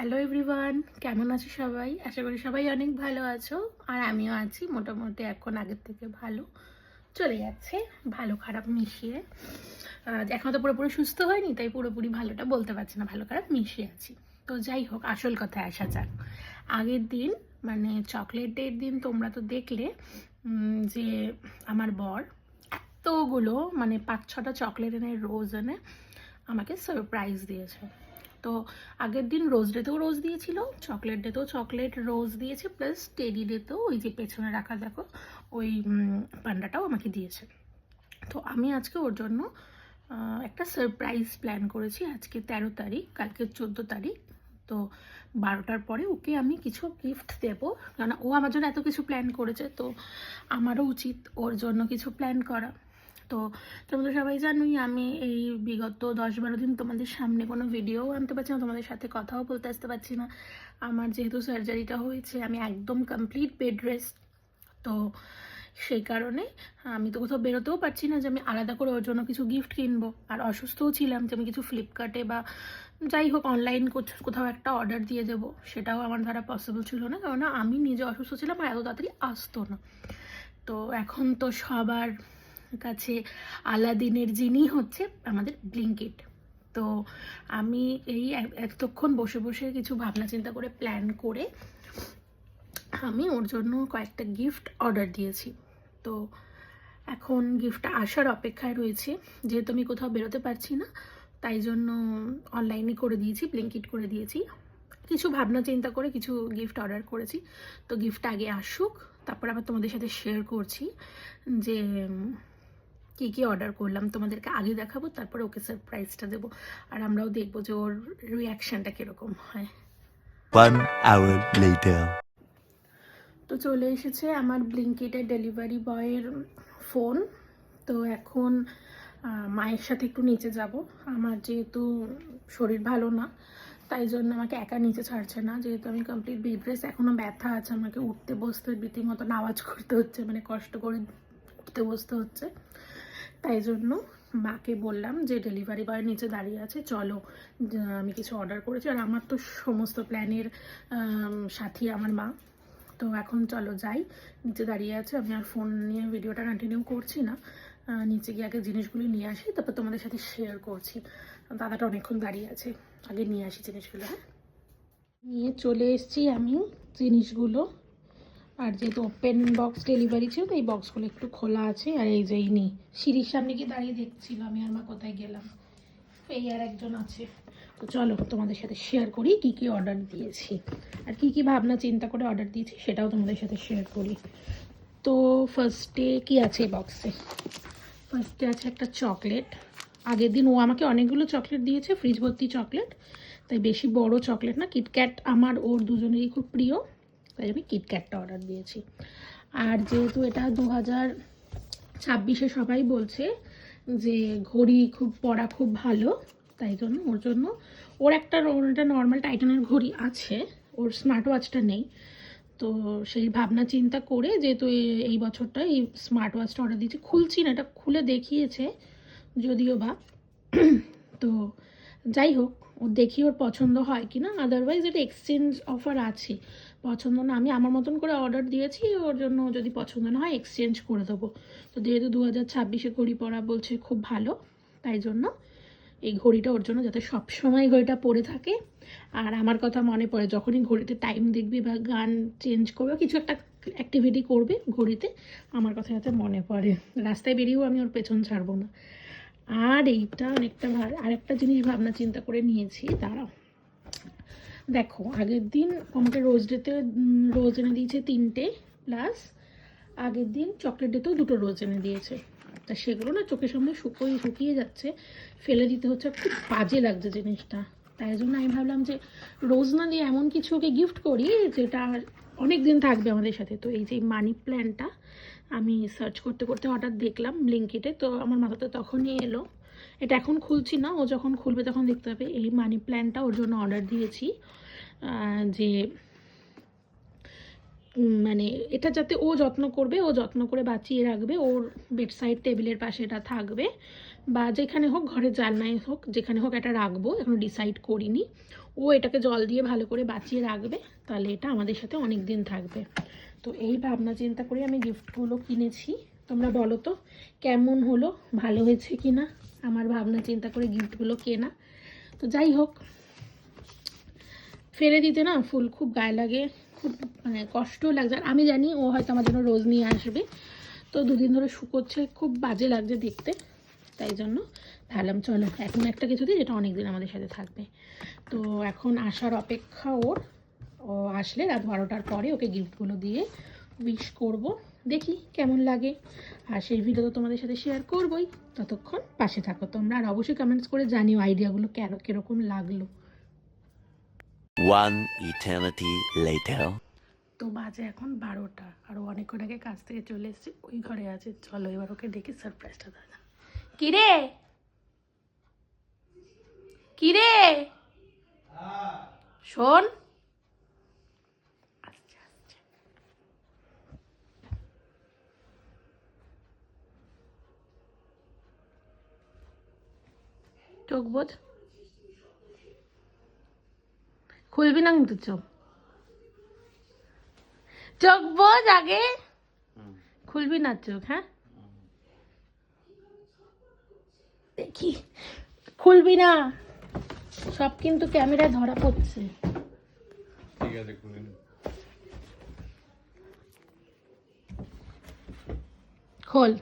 Hello everyone কেমন আছো সবাই? আশা করি সবাই অনেক ভালো আছো। আর আমিও আছি মোটামুটি এখন আগের থেকে ভালো। চলে যাচ্ছে ভালো খারাপ মিশিয়ে। আহ, এখনও তো পুরোপুরি সুস্থ হয়নি তাই পুরোপুরি ভালোটা বলতে পারছি না ভালো খারাপ মিশিয়ে আছি। তো যাই হোক আসল কথায় আসা যাক। আগের দিন মানে চকলেট ডের দিন তোমরা তো দেখলে যে আমার বর এতগুলো মানে পাঁচ ছটা চকলেট এনে রোজ এনে আমাকে সারপ্রাইজ দিয়েছে। তো আগের দিন রোজ ডেতেও রোজ দিয়েছিল চকলেট ডেতেও চকলেট রোজ দিয়েছে প্লাস টেডি ডেতেও ওই যে পেছনে রাখা দেখো, ওই পান্ডাটাও আমাকে দিয়েছে। তো আমি আজকে ওর জন্য একটা সারপ্রাইজ প্ল্যান করেছি আজকে তেরো তারিখ কালকে চোদ্দ তারিখ। তো বারোটার পরে ওকে আমি কিছু গিফট দেবো কারণ ও আমার জন্য এত কিছু প্ল্যান করেছে, তো আমারও উচিত ওর জন্য কিছু প্ল্যান করা। তো তোমরা তো সবাই জানোই আমি এই বিগত দশ বারো দিন তোমাদের সামনে কোনো ভিডিও আনতে পারছি না, তোমাদের সাথে কথাও বলতে আসতে পারছি না। আমার যেহেতু সার্জারিটা হয়েছে, আমি একদম কমপ্লিট বেড রেস্ট তো সেই কারণে আমি তো কোথাও বেরোতেও পারছি না যে আমি আলাদা করে ওর জন্য কিছু গিফট কিনবো। আর অসুস্থও ছিলাম যে আমি কিছু ফ্লিপকার্টে বা যাই হোক অনলাইন কোথাও একটা অর্ডার দিয়ে দেবো। সেটাও আমার দ্বারা পসিবল ছিল না কারণ আমি নিজে অসুস্থ ছিলাম আর এত তাড়াতাড়ি আসতো না। তো এখন তো সবার কাছে আলাদিনের জিনিস হচ্ছে আমাদের ব্লিঙ্কিট। তো আমি এই এতক্ষণ বসে বসে কিছু ভাবনা চিন্তা করে প্ল্যান করে আমি ওর জন্য কয়েকটা গিফট অর্ডার দিয়েছি। তো এখন গিফটটা আসার অপেক্ষায় রয়েছে। যেহেতু আমি কোথাও বেরোতে পারছি না, তাই জন্য অনলাইনে করে দিয়েছি, ব্লিঙ্কিট করে দিয়েছি। কিছু ভাবনা চিন্তা করে কিছু গিফট অর্ডার করেছি। তো গিফট আগে আসুক, তারপর আবার তোমাদের সাথে শেয়ার করছি যে কি কি অর্ডার করলাম তোমাদেরকে আগে দেখাবো তারপরে ওকে সারপ্রাইজটা দেবো। আর আমরাও দেখব যে ওর রিয়াকশানটা কীরকম হয়. তো চলে এসেছে আমার ব্লিঙ্কিটের ডেলিভারি বয়ের ফোন তো এখন মায়ের সাথে একটু নিচে যাব। আমার যেহেতু শরীর ভালো না তাই জন্য আমাকে একা নিচে ছাড়ছে না। যেহেতু আমি কমপ্লিট বেড রেস্ট এখনও ব্যথা আছে আমাকে উঠতে বসতে রীতিমতো আওয়াজ করতে হচ্ছে মানে কষ্ট করে উঠতে বসতে হচ্ছে। তাই জন্য মাকে বললাম যে ডেলিভারি বয় নিচে দাঁড়িয়ে আছে, চলো আমি কিছু অর্ডার করেছি। আর আমার তো সমস্ত প্ল্যানের সাথী আমার মা। তো এখন চলো যাই, নিচে দাঁড়িয়ে আছে। আমি আর ফোন নিয়ে ভিডিওটা কন্টিনিউ করছি না। নিচে গিয়ে আগে জিনিসগুলো নিয়ে আসি, তারপর তোমাদের সাথে শেয়ার করছি। দাদাটা অনেকক্ষণ দাঁড়িয়ে আছে, আগে নিয়ে আসি জিনিসগুলো হ্যাঁ? নিয়ে চলে এসেছি আমি জিনিসগুলো। আর যেহেতু ওপেন বক্স ডেলিভারি ছিল, তো এই বক্সগুলো একটু খোলা আছে। আর এই যে নি, সিঁড়ির সামনে গিয়ে দাঁড়িয়ে দেখছিল আমি আর মা কোথায় গেলাম। এই আর একজন আছে। তো চলো তোমাদের সাথে শেয়ার করি কি কি অর্ডার দিয়েছি। আর কি কি ভাবনা, চিন্তা করে অর্ডার দিয়েছি সেটাও তোমাদের সাথে শেয়ার করি। তো ফার্স্টে কি আছে এই বক্সে ফার্স্টে আছে একটা চকলেট আগের দিন ও আমাকে অনেকগুলো চকলেট দিয়েছে ফ্রিজ ভর্তি চকলেট তাই বেশি বড় চকলেট না কিটক্যাট আমার, ওর দুজনেরই খুব প্রিয়। তাই আমি কিটক্যাটটা অর্ডার দিয়েছি। আর যেহেতু এটা দু হাজার ছাব্বিশে সবাই বলছে যে ঘড়ি খুব, পরা খুব ভালো, তাই জন্য ওর জন্য, ওর একটা ওটা নর্মাল টাইটানের ঘড়ি আছে, ওর স্মার্ট ওয়াচটা নেই। তো সেই ভাবনা, চিন্তা করে যেহেতু এই বছরটা এই স্মার্ট ওয়াচটা অর্ডার দিয়েছি, খুলছি না, এটা খুলে দেখিয়েছে, যদিও বা। তো যাই হোক, ও দেখি ওর পছন্দ হয় কি না আদারওয়াইজ এটা এক্সচেঞ্জ অফার আছে। পছন্দ না, আমি আমার মতন করে অর্ডার দিয়েছি, ওর জন্য যদি পছন্দ না হয় এক্সচেঞ্জ করে দেবো। তো যেহেতু দু হাজার ছাব্বিশে ঘড়ি পরা বলছে খুব ভালো, তাই জন্য এই ঘড়িটা ওর জন্য যাতে সবসময় ঘড়িটা পরে থাকে। আর আমার কথা মনে পড়ে, যখনই ঘড়িতে টাইম দেখবে বা গান চেঞ্জ করবে, কিছু একটা অ্যাক্টিভিটি করবে ঘড়িতে, আমার কথা যাতে মনে পড়ে। রাস্তায় বেরিয়েও আমি ওর পেছন ছাড়বো না। আর এইটা অনেকটা ভার আরেকটা জিনিস ভাবনা চিন্তা করে নিয়েছি, দাঁড়াও। দেখো, আগের দিন আমাকে রোজ ডেতে রোজ এনে দিয়েছে তিনটে প্লাস আগের দিন চকলেট ডেতেও দুটো রোজ এনে দিয়েছে। তা সেগুলো না চোখের সামনে শুকোই শুকিয়ে যাচ্ছে। ফেলে দিতে হচ্ছে খুব বাজে লাগছে জিনিসটা। তাই জন্য আমি ভাবলাম যে রোজ না দিয়ে এমন কিছু ওকে গিফট করি যেটা অনেক দিন থাকবে আমাদের সাথে। তো এই যে মানি প্ল্যানটা আমি সার্চ করতে করতে হঠাৎ দেখলাম লিঙ্কিটে তো আমার মাথাতে তখনই এলো এটা এখন খুলছি না, ও যখন খুলবে তখন দেখতে হবে। এই মানি প্ল্যানটা ওর জন্য অর্ডার দিয়েছি যে মানে এটা যাতে ও যত্ন করবে, ও যত্ন করে বাঁচিয়ে রাখবে, ওর বেডসাইড টেবিলের পাশে এটা থাকবে বা যেখানে হোক, ঘরের জানলায় হোক, যেখানে হোক এটা রাখব, এখন ডিসাইড করিনি। ও এটাকে জল দিয়ে ভালো করে বাঁচিয়ে রাখবে, তাহলে এটা আমাদের সাথে অনেক দিন থাকবে। তো এই ভাবনা চিন্তা করে আমি গিফটগুলো কিনেছি। তোমরা বলো তো, কেমন হলো? ভালো হয়েছে কি না আমার ভাবনা চিন্তা করে গিফটগুলো কেনা। তো যাই হোক, ফেলে দিতে না ফুল খুব গায়ে লাগে, খুব মানে কষ্টও লাগছে। আর আমি জানি ও হয়তো আমার জন্য রোজ নিয়ে আসবে। তো দুদিন ধরে শুকোচ্ছে খুব বাজে লাগছে দেখতে। তাই জন্য ভাবলাম চলো, এখন একটা কিছু দিই যেটা অনেক দিন আমাদের সাথে থাকবে। তো এখন আসার অপেক্ষা ওর। ও আসলে রাত বারোটার পরে ওকে গিফটগুলো দিয়ে উইশ করব। দেখি কেমন লাগে। আর সেই ভিডিও তো তোমাদের সাথে শেয়ার করবই। ততক্ষণ পাশে থাকো তোমরা। আর অবশ্যই কমেন্টস করে জানিও আইডিয়াগুলো কেন কীরকম লাগল। One eternity later. তো বাজে এখন বারোটা। আর অনেকক্ষণ আগে কাজ থেকে চলে এসেছে। ওই ঘরে আছে। চলো এবার ওকে ডেকে সারপ্রাইজটা দাদা। কিরে? কিরে? শোন। চোখ বোঝ খুলবি না কিন্তু চোখ। চোখ বোঝ আগে? খুলবি না চোখ হ্যাঁ? দেখি। খুলবি না। সব কিন্তু ক্যামেরায় ধরা পড়ছে। ঠিক আছে খুলে নি। খোল।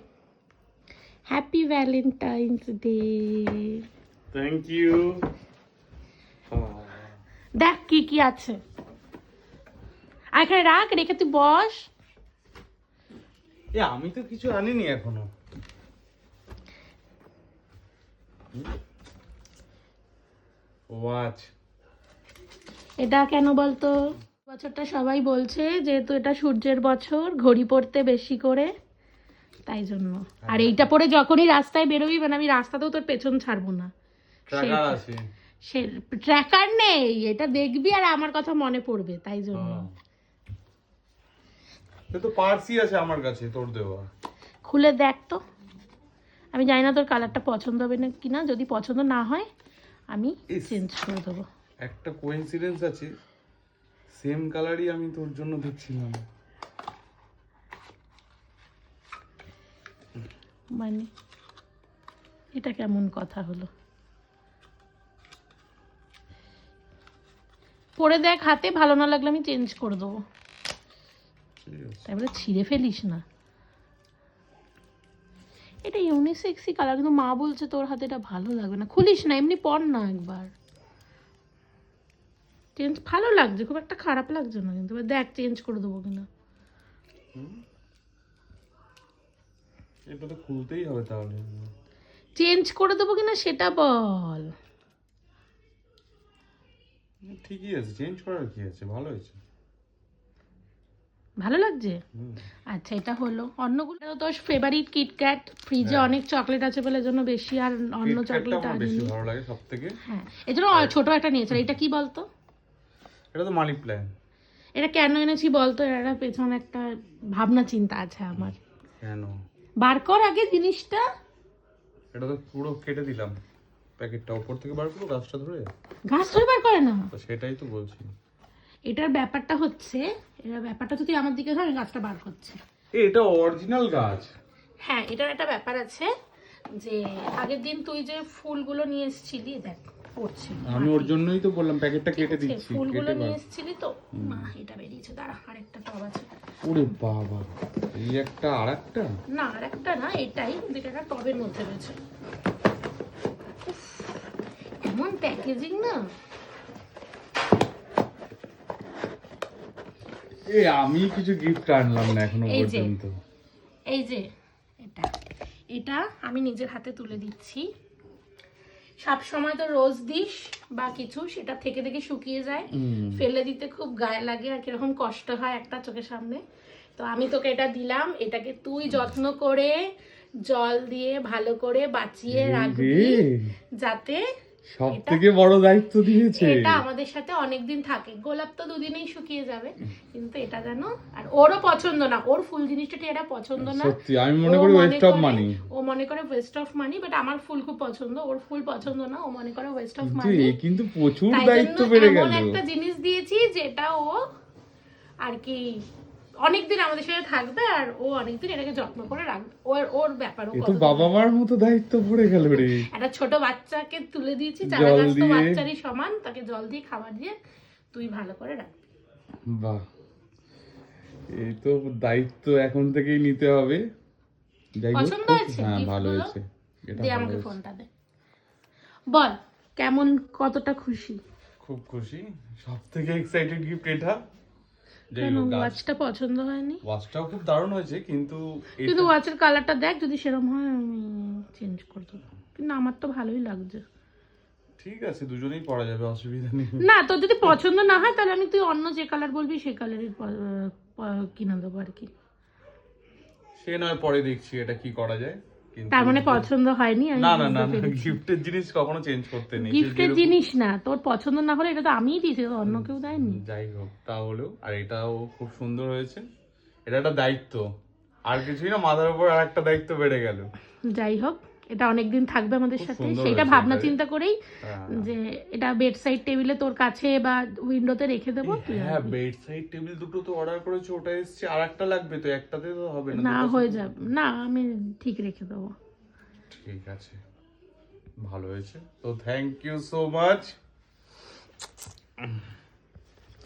Happy Valentine's Day thank you দেখ কি কি আছে। আর এখানে রাখ রেখে তুই বস। এ আমি তো কিছু আনিনি এখনও। ওয়াচ এটা কেন বলতো? বছরটা সবাই বলছে যেহেতু এটা সূর্যের বছর ঘড়ি পড়তে বেশি করে তাই জন্য। আর এইটা পরে যখনই রাস্তায় বেরোবি মানে আমি রাস্তাতেও তোর পেছন ছাড়বো না। সে ট্র্যাকার নেই এটা দেখবি আর আমার কথা মনে পড়বে তাই জন্য। তো পার্সি আছে আমার কাছে তোর দেওয়া। খুলে দেখ তো। আমি জানি না তোর কালারটা পছন্দ হবে না কিনা যদি পছন্দ না হয় আমি চেঞ্জ করে দেবো। একটা কোইন্সিডেন্স আছে সেম কালারই আমি তোর জন্য দেখছিলাম মানে এটা কেমন কথা হলো? পরে দেখ হাতে ভালো না লাগলে আমি চেঞ্জ করে দেবো। বলে ছিঁড়ে ফেলিস না। এটা ইউনিসেক্সি কালার কিন্তু মা বলছে তোর হাতে এটা ভালো লাগবে না। খুলিস না এমনি পর না একবার। চেঞ্জ ভালো লাগছে খুব একটা খারাপ লাগছে না কিন্তু দেখ চেঞ্জ করে দেবো কিনা। এটা তো খুলতেই হবে তাহলে। চেঞ্জ করে দেবো কিনা সেটা বল। ঠিকই আছে চেঞ্জ করার কি আছে? ভালো হয়েছে। ভালো লাগছে? আচ্ছা এটা হলো অন্যগুলো তো ফেভারিট কিটক্যাট ফ্রিজে। অনেক চকলেট আছে বলে জন্য বেশি আর অন্য চকলেট আমার বেশি ভালো লাগে সব থেকে হ্যাঁ এই জন্য ছোট একটা নিয়েছে। এটা কি বলতো? এটা তো মানি প্ল্যান এটা কেন এনেছি বলতো? এটা পেছনে একটা ভাবনা চিন্তা আছে আমার। কেন? বার কর আগে জিনিসটা। এটা তো পুরো কেটে দিলাম। প্যাকেটটা ওপর থেকে বার করব গাছটা ধরে ঘাস ধরে বার করে না। তো সেটাই তো বলছি। এটার ব্যাপারটা হচ্ছে এটার ব্যাপারটা যদি আমার দিকে আমি গাছটা বার করছি। এটা অরিজিনাল গাছ। হ্যাঁ এটার একটা ব্যাপার আছে যে আগের দিন তুই যে ফুলগুলো নিয়ে এসেছিলি দেখ পড়ছে। আমি ওর জন্যই তো বললাম প্যাকেটটা কেটে দিচ্ছি ফুলগুলো নিয়ে এসেছিলি তো? না এটা বেরিয়েছে দাঁড়া আরেকটা টব আছে। ওরে বাবা এই একটা আর একটা না আর একটা না এটাই কিন্তু একটা টবের মধ্যে রয়েছে। এমন প্যাকেজিং না এ আমি কিছু গিফট আনলাম না এখনও এই। পর্যন্ত। এই যে এটা। এটা আমি নিজের হাতে তুলে দিচ্ছি। সব সময় তো রোজ দিস বা কিছু সেটা থেকে থেকে শুকিয়ে যায়। ফেলে দিতে খুব গায়ে লাগে আর কীরকম কষ্ট হয় একটা চোখের সামনে। তো আমি তোকে এটা দিলাম। এটাকে তুই যত্ন করে জল দিয়ে ভালো করে বাঁচিয়ে রাখবি যাতে সব থেকে বড় দায়িত্ব দিয়েছে। এটা আমাদের সাথে অনেকদিন থাকে। গোলাপ তো দুদিনেই শুকিয়ে যাবে কিন্তু এটা যেন আর ওরও পছন্দ না ওর ফুল জিনিসটা এটা পছন্দ না। সত্যি আমি মনে করি ওয়েস্ট অফ মানি ও মনে করে ওয়েস্ট অফ মানি বাট আমার ফুল খুব পছন্দ ওর ফুল পছন্দ না ও মনে করে ওয়েস্ট অফ মানি কিন্তু প্রচুর দায়িত্ব বেড়ে গেল। একটা জিনিস দিয়েছি যেটা ও আর কি অনেকদিন আমাদের সাথে থাকবে আর ও অনেকদিন এটাকে যত্ন করে রাখবে ওর ওর ব্যাপার ও তো বাবা মার মতো দায়িত্ব পড়ে গেল রে। একটা ছোট বাচ্চাকে তুলে দিয়েছি চারা গাছ তো বাচ্চারই সমান তাকে জল দিয়ে খাবার দিয়ে তুই ভালো করে রাখ বাহ। এই তো দায়িত্ব এখন থেকেই নিতে হবে। পছন্দ হয়েছে? হ্যাঁ ভালো? হয়েছে। দে আমাকে ফোনটা দে। বল কেমন কতটা খুশি? খুব খুশি। সব থেকে এক্সাইটেড গিফট এটা? ওয়াচটা পছন্দ হয়নি? ওয়াচটাও খুব দারুণ হয়েছে কিন্তু কিন্তু ওয়াচের কালারটা দেখ যদি সেরকম হয় আমি চেঞ্জ করে দেবো। কিন্তু আমার তো ভালোই লাগছে। ঠিক আছে দুজনেই পড়া যাবে অসুবিধা নেই। না তোর যদি পছন্দ না হয় তাহলে আমি তুই অন্য যে কালার বলবি সেই কালারের কিনে দেবো আর কি। সে নয় পরে দেখছি এটা কি করা যায়। তার মানে পছন্দ হয়নি আমি না না না গিফটের জিনিস কখনো চেঞ্জ করতে নেই। গিফটের জিনিস না তোর পছন্দ না হলে এটা তো আমিই দিয়েছি তো অন্য কেউ দেয়নি। যাই হোক তাহলেও আর এটাও খুব সুন্দর হয়েছে। এটা একটা দায়িত্ব। আর কিছুই না মাথার উপর আর একটা দায়িত্ব বেড়ে গেল। যাই হোক এটা অনেকদিন থাকবে আমাদের সাথে সেটা ভাবনা চিন্তা করেই হ্যাঁ। যে এটা বেড সাইড টেবিলে তোর কাছে বা উইন্ডোতে রেখে দেবো হ্যাঁ আসবি। বেড সাইড টেবিল দুটো তো অর্ডার করেছে ওটা এসছে আর একটা লাগবে তো একটাতে তো হবে না না হয়ে যাবে। না আমি ঠিক রেখে দেবো। ঠিক আছে। ভালো হয়েছে। তো থ্যাংক ইউ সো মাচ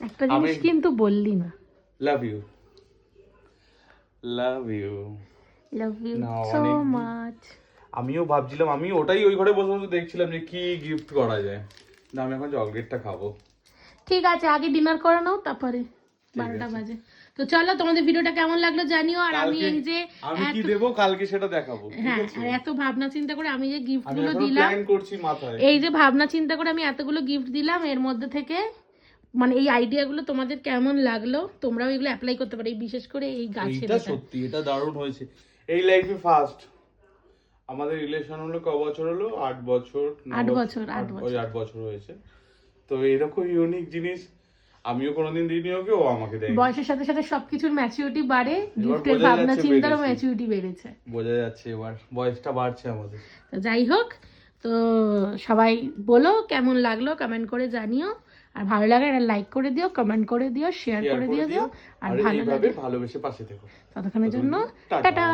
একটা জিনিস কিন্তু বললি না। Love you love you love you so much আমিও ভাবছিলাম আমি ওটাই ওই ঘরে বসে বসে দেখছিলাম যে কি গিফট করা যায়। না আমি এখন চকলেটটা খাব। ঠিক আছে আগে ডিনার করে নাও তারপরে বারোটা বাজে। তো চলো তোমাদের ভিডিওটা কেমন লাগল জানিও আর আমি এই যে আমি কি দেবো কালকে সেটা দেখাবো হ্যাঁ আর এত ভাবনা চিন্তা করে আমি যে গিফট আমি গুলো এখন দিলাম প্ল্যান করছি মাথায়। এই যে ভাবনা চিন্তা করে আমি এতগুলো গিফট দিলাম এর মধ্যে থেকে মানে এই আইডিয়াগুলো তোমাদের কেমন লাগল তোমরাও এগুলো অ্যাপ্লাই করতে পারো বিশেষ করে এই গাছের এটা। সত্যি এটা দারুণ হয়েছে। এই লাইফে ফার্স্ট আমাদের রিলেশন হলো ক বছর হলো? আট বছর আট বছর, আট ওই আট বছর হয়েছে। তো এরকম ইউনিক জিনিস আমিও কোনোদিন দিইনি ওকে ও আমাকে দেয় বয়সের সাথে সাথে সবকিছুর ম্যাচিউরিটি বাড়ে গিফটের ভাবনা চিন্তারও বেড়েছে। ম্যাচিউরিটি বেড়েছে। বোঝা যাচ্ছে এবার বয়সটা বাড়ছে আমাদের। তো যাই হোক তো সবাই বলো কেমন লাগল কমেন্ট করে জানিও। আর ভালো লাগে একটা লাইক করে দিও কমেন্ট করে দিও শেয়ার করে দিয়ে দিও আর ভালো লাগে ভালোবেসে পাশে থেকো। ততক্ষণের জন্য। টাটা।